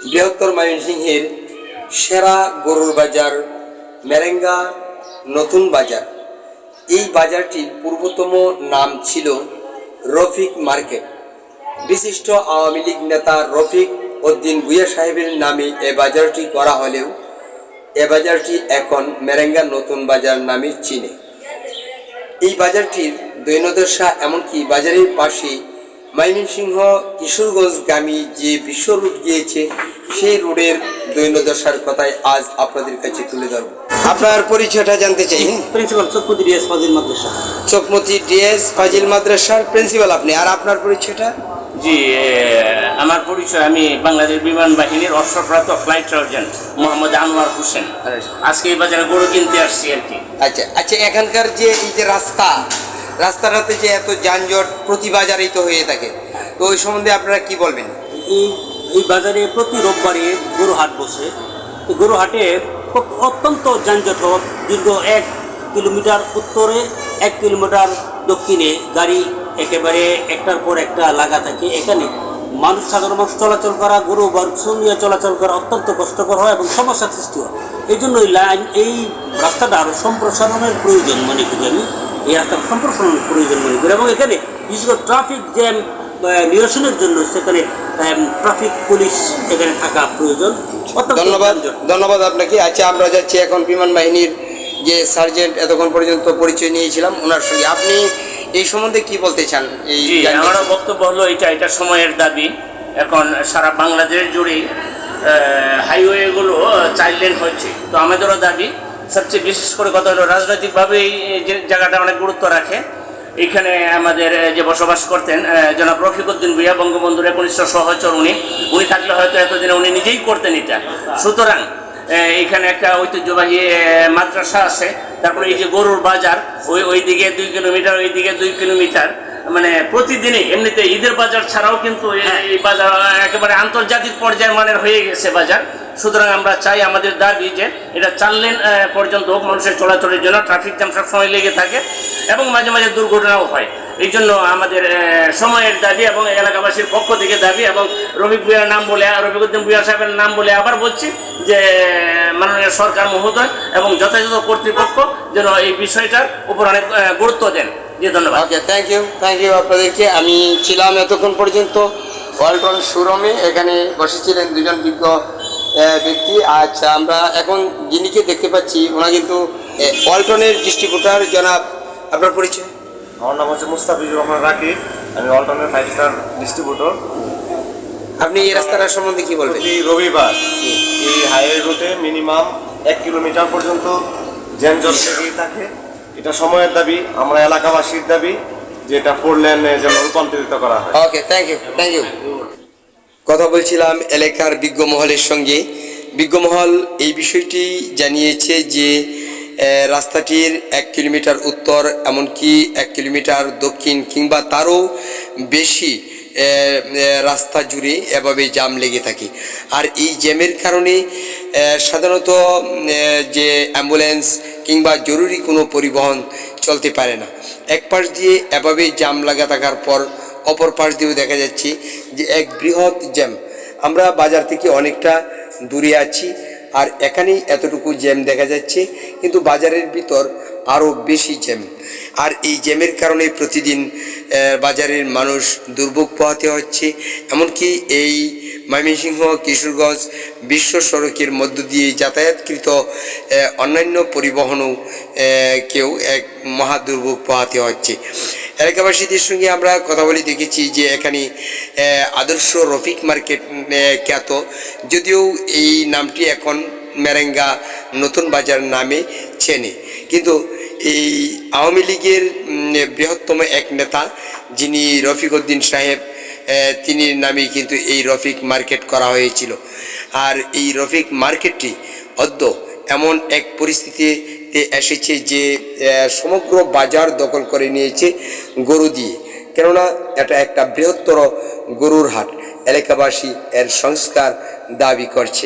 বৃহত্তর ময়মনসিংহের সেরা গরুর বাজার, মেরেঙ্গা নতুন বাজার। এই বাজারটির পূর্বতম নাম ছিল রফিক মার্কেট। বিশিষ্ট আওয়ামী লীগ নেতা রফিক উদ্দিন ভুইয়া সাহেবের নামে এ বাজারটি করা হলেও এ বাজারটি এখন মেরেঙ্গা নতুন বাজার নামে চিনে। এই বাজারটির দৈনদশা এমনকি বাজারের পাশে ময়মনসিংহ কিশোরগঞ্জগামী যে বিশ্ব রুট গিয়েছে সেই রুটের দৈনদশার কথাই আজ আপনাদের কাছে তুলে ধরব। আপনার পরিচয়টা জানতে চাই? প্রিন্সিপাল চকুদি ডিএস ফাজিল মাদ্রাসা। চকমতি ডিএস ফাজিল মাদ্রাসার প্রিন্সিপাল আপনি আর আপনার পরিচয়টা? জি আমার পরিচয় আমি বাংলাদেশ বিমান বাহিনীর অশ্বপ্রাপ্ত ফ্লাইট সার্জেন্ট মোহাম্মদ আনোয়ার হোসেন। আজকে এই বাজারে গরু কিনতে আসছি আর কি। আচ্ছা আচ্ছা এখানকার যে এই যে রাস্তা রাস্তাটাতে যে এত যানজট প্রতি বাজারেই তো হয়ে থাকে। তো ওই সম্বন্ধে আপনারা কি বলবেন? এই এই বাজারে প্রতি রোববারে গরু হাট বসে। এই গরু হাটে অত্যন্ত যানজট দীর্ঘ এক কিলোমিটার উত্তরে, এক কিলোমিটার দক্ষিণে গাড়ি একেবারে একটার পর একটা লাগা থাকে। এখানে মানুষ সাধারণ মানুষ চলাচল করা, গরু বা নিয়ে চলাচল করা অত্যন্ত কষ্টকর হয় এবং সমস্যার সৃষ্টি হয়। এই জন্য এই লাইন এই রাস্তাটা আরও সম্প্রসারণের প্রয়োজন মনে করি আমি। এই রাস্তার সম্প্রসারণের প্রয়োজন মনে করি। এবং এখানে বিশেষ করে ট্রাফিক জ্যাম নিরসনের জন্য সেখানে ট্রাফিক পুলিশ এখানে থাকা প্রয়োজন। ধন্যবাদ। ধন্যবাদ আপনাকে। আচ্ছা আমরা যাচ্ছি এখন বিমান বাহিনীর যে সার্জেন্ট এতক্ষণ পর্যন্ত পরিচয় নিয়েছিলাম ওনার সঙ্গে। আপনি এই সম্বন্ধে কি বলতে চান? এই আমারও বক্তব্য হলো এটা এটা সময়ের দাবি। এখন সারা বাংলাদেশ জুড়েই হাইওয়েগুলো চার লেন হচ্ছে। তো আমাদেরও দাবি সবচেয়ে বিশেষ করে কথা হলো রাজনৈতিকভাবে এই জায়গাটা অনেক গুরুত্ব রাখে। এখানে আমাদের যে বসবাস করতেন জনাব রফিকুদ্দিন ভুইয়া, বঙ্গবন্ধুর একনিষ্ঠ সহচর উনি। উনি থাকলে হয়তো এতদিনে উনি নিজেই করতেন এটা। সুতরাং এখানে একটা ঐতিহ্যবাহী মাদ্রাসা আছে। তারপরে এই যে গরুর বাজার, ওই ওই দিকে দুই কিলোমিটার ওই দিকে দুই কিলোমিটার। মানে প্রতিদিনই এমনিতে ঈদের বাজার ছাড়াও কিন্তু এই- এই বাজার একেবারে আন্তর্জাতিক পর্যায়ের মানের হয়ে গেছে বাজার। সুতরাং আমরা চাই আমাদের দাবি যে এটা চার লেন পর্যন্ত হোক মানুষের চলাচলের জন্য ট্রাফিক জ্যাম সবসময় লেগে থাকে এবং মাঝে মাঝে দুর্ঘটনাও হয়। এই জন্য আমাদের সময়ের দাবি এবং এলাকাবাসীর পক্ষ থেকে দাবি এবং রফিক ভুইয়ার নাম বলে রফিকুদ্দিন ভুইয়া সাহেবের নাম বলে আবার বলছি যে মাননীয় সরকার মহোদয় এবং যথাযথ কর্তৃপক্ষ যেন এই বিষয়টার উপর অনেক গুরুত্ব দেন। জি ধন্যবাদ। Okay thank you thank you আপনাদেরকে। আমি ছিলাম এতক্ষণ পর্যন্ত ওয়ালটন শোরুমে। এখানে বসেছিলেন দুজন বিজ্ঞ ব্যক্তি। আচ্ছা আমরা এখন যিনিকে দেখতে পাচ্ছি ওনা কিন্তু ওয়ালটনের ডিস্ট্রিবিউটার জনাব আপনার পরিচয়? আমার নাম হচ্ছে মুস্তাফিজুর রহমান রাকি আমি অল্টনের ফাইভ স্টার ডিস্ট্রিবিউটর আপনি এই রাস্তাটার সম্বন্ধে কি বলবেন? প্রতি রবিবার এই হাইওয়ে রুটে মিনিমাম এক কিলোমিটার পর্যন্ত যানজট লেগেই থাকে। এটা সময়ের দাবি, আমরা এলাকাবাসীর দাবি যে এটা ফোর লেনে যেন রূপান্তরিত করা হয়। Okay thank you thank you কথা বলছিলাম এলাকার বিজ্ঞ মহলের সঙ্গে। বিজ্ঞ মহল এই বিষয়টি জানিয়েছে যে রাস্তাটির এক কিলোমিটার উত্তর, এমনকি এক কিলোমিটার দক্ষিণ কিংবা তারও বেশি রাস্তা জুড়ে এভাবে জাম লেগে থাকে। আর এই জ্যামের কারণে সাধারণত যে অ্যাম্বুলেন্স কিংবা জরুরি কোনো পরিবহন চলতে পারে না। এক পাশ দিয়ে এভাবেই জাম লাগা থাকার পর অপর পাশ দিয়েও দেখা যাচ্ছে যে এক বৃহৎ জ্যাম। আমরা বাজার থেকে অনেকটা দূরে আছি আর এখানেই এতটুকু জ্যাম দেখা যাচ্ছে, কিন্তু বাজারের ভিতর আরও বেশি জ্যাম। আর এই জ্যামের কারণে প্রতিদিন বাজারের মানুষ দুর্ভোগ পোহাতে হচ্ছে। এমনকি এই ময়মনসিংহ, কিশোরগঞ্জ বিশ্ব সড়কের মধ্য দিয়ে যাতায়াতকৃত অন্যান্য পরিবহনও কেউ এক মহা দুর্ভোগ পোহাতে হচ্ছে। এলাকাবাসীদের সঙ্গে আমরা কথা বলে দেখেছি যে এখানে আদর্শ রফিক মার্কেট খ্যাত। যদিও এই নামটি এখন মেরেঙ্গা নতুন বাজার নামে চেনে। কিন্তু এই আওয়ামী লীগের বৃহত্তম এক নেতা যিনি রফিক উদ্দিন সাহেব তিনি নামে কিন্তু এই রফিক মার্কেট করা হয়েছিল। আর এই রফিক মার্কেটটি অদ্য এমন এক পরিস্থিতিতে এসেছে যে সমগ্র বাজার দখল করে নিয়েছে গরু দিয়ে। কেননা এটা একটা বৃহত্তর গরুর হাট, এলাকাবাসী এর সংস্কার দাবি করছে।